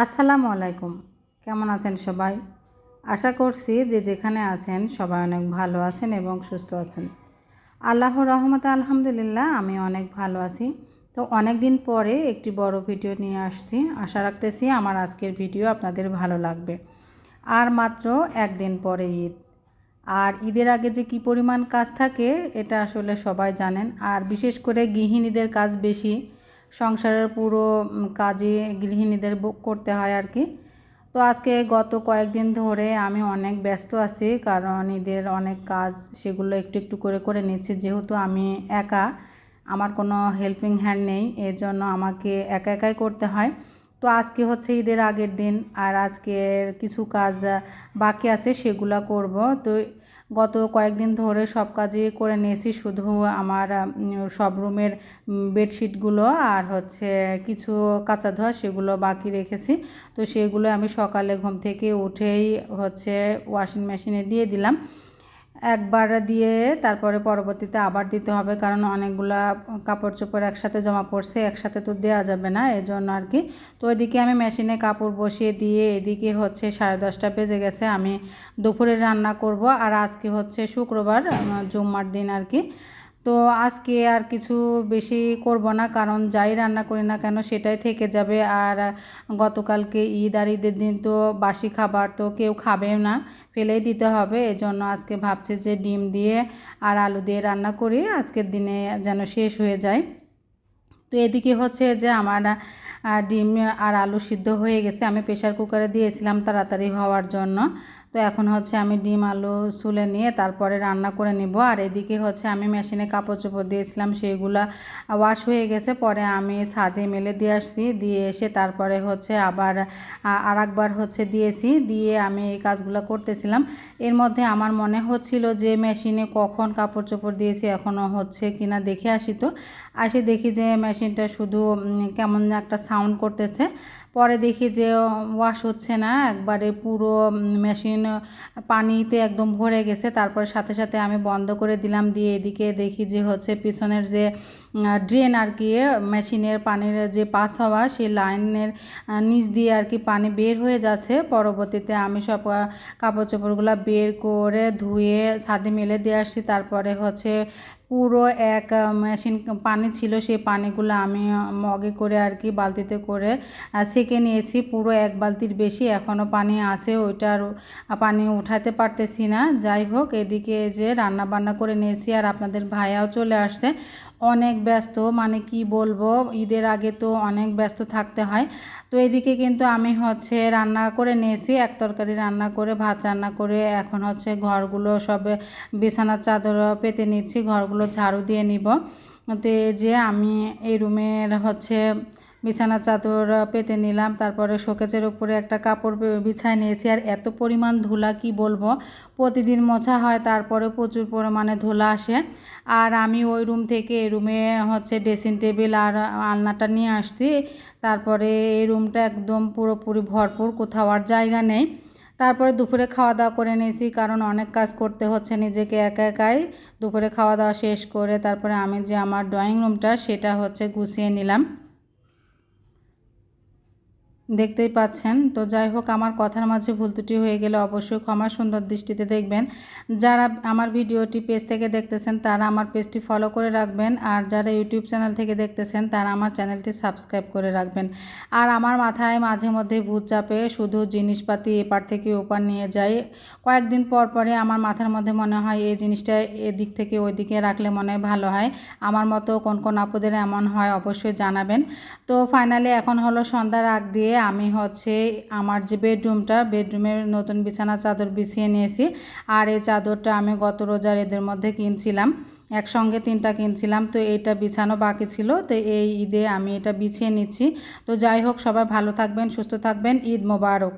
আসসালামু আলাইকুম। কেমন আছেন সবাই? আশা করছি যে যেখানে আছেন সবাই অনেক ভালো আছেন এবং সুস্থ আছেন। আল্লাহর রহমতে আলহামদুলিল্লাহ, আমি অনেক ভালো আছি। তো অনেক দিন পরে একটি বড় ভিডিও নিয়ে আসছি। আশা রাখতেছি আমার আজকের ভিডিও আপনাদের ভালো লাগবে। আর মাত্র একদিন পরে ঈদ। আর ঈদের আগে যে কি পরিমাণ কাজ থাকে, এটা আসলে সবাই জানেন। আর বিশেষ করে গৃহিণীদের কাজ বেশি। সংসারের পুরো কাজে গৃহিণীদের ব- করতে হয় আর কি। তো আজকে গত কয়েকদিন ধরে আমি অনেক ব্যস্ত আছি, কারণ ঈদের অনেক কাজ সেগুলো একটু একটু করে করে নিচ্ছি। যেহেতু আমি একা, আমার কোনো হেল্পিং হ্যান্ড নেই এর জন্য আমাকে একা একাই করতে হয়। তো আজকে হচ্ছে ঈদের আগের দিন, আর আজকের কিছু কাজ বাকি আছে সেগুলো করব। তো গত কয়েকদিন ধরে সব কাজই করে নিয়েছি, শুধু আমার সব রুমের বেডশিটগুলো আর হচ্ছে কিছু কাঁচা ধোয়া সেগুলো বাকি রেখেছি। তো সেগুলো আমি সকালে ঘুম থেকে উঠেই হচ্ছে ওয়াশিং মেশিনে দিয়ে দিলাম। একবার দিয়ে তারপরে পরবর্তীতে আবার দিতে হবে, কারণ অনেকগুলা কাপড় চোপড় একসাথে জমা পড়ছে, একসাথে তো দেওয়া যাবে না এই জন্য আর কি। তো এদিকে আমি মেশিনে কাপড় বসিয়ে দিয়ে এদিকে হচ্ছে সাড়ে দশটা বেজে গেছে, আমি দুপুরে রান্না করব, আর আজকে হচ্ছে শুক্রবার জুম্মার দিন আর কি। তো আজকে আর কিছু বেশি করব না, কারণ যাই রান্না করি না কেন সেটাই থেকে যাবে। আর গতকালকে ঈদ আর ঈদের দিন তো বাসি খাবার তো কেউ খাবেও না, ফেলেই দিতে হবে। এজন্য আজকে ভাবছে যে ডিম দিয়ে আর আলু দিয়ে রান্না করি, আজকের দিনে যেন শেষ হয়ে যায়। তো এদিকে হচ্ছে যে আমার ডিম আর আলু সিদ্ধ হয়ে গেছে। আমি প্রেশার কুকারে দিয়েছিলাম তাড়াতাড়ি হওয়ার জন্য। তো এখন হচ্ছে আমি ডিম, আলু সুলে নিয়ে তারপরে রান্না করে নিব। আর এদিকে হচ্ছে আমি মেশিনে কাপড় চোপড় দিয়েছিলাম সেইগুলা ওয়াশ হয়ে গেছে। পরে আমি ছাদে মেলে দিয়ে আসছি। দিয়ে এসে তারপরে হচ্ছে আবার আর একবার হচ্ছে দিয়েছি। দিয়ে আমি এই কাজগুলো করতেছিলাম। এর মধ্যে আমার মনে হচ্ছিল যে মেশিনে কখন কাপড় চোপড় দিয়েছি এখনও হচ্ছে কিনা দেখে আসি তো। আসি দেখি যে মেশিনটা শুধু কেমন একটা সাউন্ড করতেছে। পরে দেখি যে ওয়াশ হচ্ছে না, একবারে পুরো মেশিন পানিতে একদম ভরে গেছে। তারপরে সাথে সাথে আমি বন্ধ করে দিলাম, দিয়ে এদিকে দেখি যে, হচ্ছে পিছনের যে ড্রেন আর কি মেশিনের পানির যে পাস হওয়া, সেই লাইনের নিচ দিয়ে আর কি পানি বের হয়ে যাচ্ছে। পরবর্তীতে আমি সব কাপড় চোপড়গুলো বের করে ধুয়ে, ছাদে মেলে দিয়ে আসছি। তারপরে হচ্ছে পুরো এক মেশিন পানি ছিল, সেই পানিগুলো আমি মগে করে আর কি বালতিতে করে সেঁকে নিয়েছি। পুরো এক বালতির বেশি এখনও পানি আছে ওইটার পানি উঠাতে পারতেছি না। যাই হোক, এদিকে যে রান্না বান্না করে নিয়েছি, আর আপনাদের ভাইয়াও চলে আসছে। অনেক ব্যস্ত মানে কি বলব, ঈদের আগে তো অনেক ব্যস্ত থাকতে হয়। তো এদিকে কিন্তু আমি হচ্ছে রান্না করে নিয়েছি, এক তরকারি রান্না করে, ভাত রান্না করে, এখন হচ্ছে ঘরগুলো সবে বিছানার চাদর পেতে নিচ্ছি, ঘরগুলো ঝাড়ু দিয়ে নিব। তো যে আমি এই রুমের হচ্ছে বিছানার চাদর পেতে নিলাম, তারপরে শোকেজের উপরে একটা কাপড় বিছায় নিয়েছি। আর এত পরিমাণ ধুলা কি বলব? প্রতিদিন মোছা হয় তারপরে প্রচুর পরিমাণে ধুলা আসে। আর আমি ওই রুম থেকে এই রুমে হচ্ছে ড্রেসিং টেবিল আর আলনাটা নিয়ে আসছি। তারপরে এই রুমটা একদম পুরোপুরি ভরপুর, কোথাও আর জায়গা নেই। তারপরে দুপুরে খাওয়া দাওয়া করে নিয়েছি, কারণ অনেক কাজ করতে হচ্ছে নিজেকে একা একাই। দুপুরে খাওয়া দাওয়া শেষ করে তারপরে আমি যে আমার ড্রয়িং রুমটা সেটা হচ্ছে গুছিয়ে নিলাম। দেখতেই পাচ্ছেন। তো যাই হোক, আমার কথার মাঝে ভুল ত্রুটি হয়ে গেলে অবশ্যই ক্ষমা সুন্দর দৃষ্টিতে দেখবেন। যারা আমার ভিডিওটি পেজ থেকে দেখতেছেন, তারা আমার পেজটি ফলো করে রাখবেন। আর যারা ইউটিউব চ্যানেল থেকে দেখতেছেন, তারা আমার চ্যানেলটি সাবস্ক্রাইব করে রাখবেন। আর আমার মাথায় মাঝে মধ্যে ভূত চাপে শুধু জিনিসপাতি এপার থেকে ওপার নিয়ে যাই। কয়েকদিন পর পরে আমার মাথার মধ্যে মনে হয়, এই জিনিসটা এদিক থেকে ওই দিকে রাখলে মনে হয় ভালো হয়। আমার মতো কোন কোন আপদের এমন হয়, অবশ্যই জানাবেন। তো ফাইনালি এখন হলো সন্ধ্যার আগ দিয়ে আমি হচ্ছে আমার যে বেডরুমটা, বেডরুমের নতুন বিছানা চাদর বিছিয়ে নিয়েছি। আর এই চাদরটা আমি গত রোজার এদের মধ্যে কিনছিলাম, একসঙ্গে তিনটা কিনছিলাম। তো এইটা বিছানো বাকি ছিল, তো এই ঈদে আমি এটা বিছিয়ে নিচ্ছি। তো যাই হোক, সবাই ভালো থাকবেন, সুস্থ থাকবেন। ঈদ মোবারক।